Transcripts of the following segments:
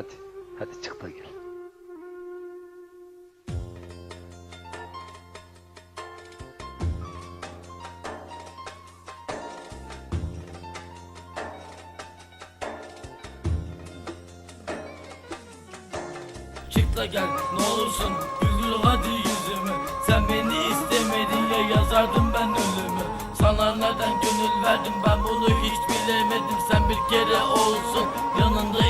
Hadi. Hadi çık da gel. Çık da gel ne olursun güldür hadi yüzümü Sen beni istemedin ya yazardım ben ölümü Sana neden gönül verdim ben bunu hiç bilemedim Sen bir kere olsun yanında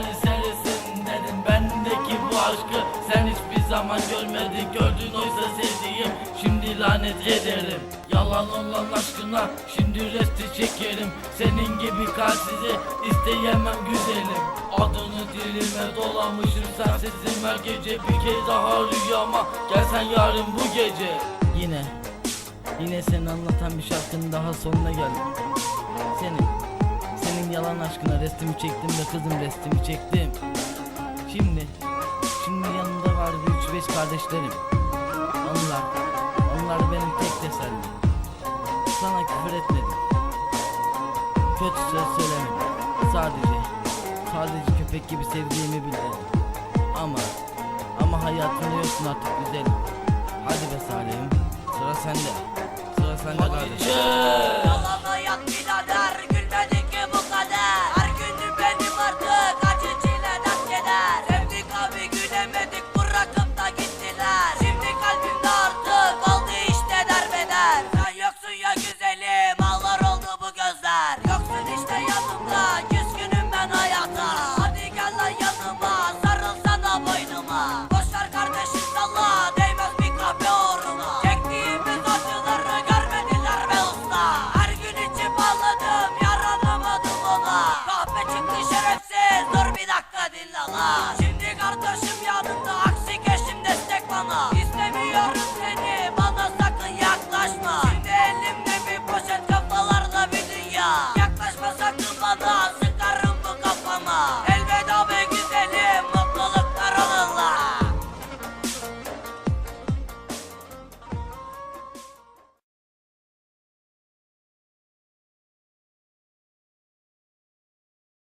serserisin dedin Bendeki bu aşkı sen hiçbir zaman görmedin. Gördün oysa sevdiğim. Şimdi lanet ederim. Yalan olan aşkına şimdi resti çekerim. Senin gibi kalsizi isteyemem güzelim. Adını dilime dolamışım sensizim. Her gece Bir kez daha rüyama gelsen yarın bu gece. Yine Yine seni anlatan bir şarkının daha sonuna geldim. Senin yalan aşkına restimi çektim ve kızım restimi çektim. Şimdi Şimdi yanında var bir üç beş kardeşlerim. Onlar Onlar benim tek tesellim. Sana küfür etmedim. Kötü söz söylemedim. Sadece Sadece köpek gibi sevdiğimi bildirdim Ama Ama hayatımda yoksun artık güzelim. Hadi be Salih'im Sıra sende. Sıra sende kardeşim yalan Şimdi kardeşim yanında aksi geçtim destek bana. İstemiyorum.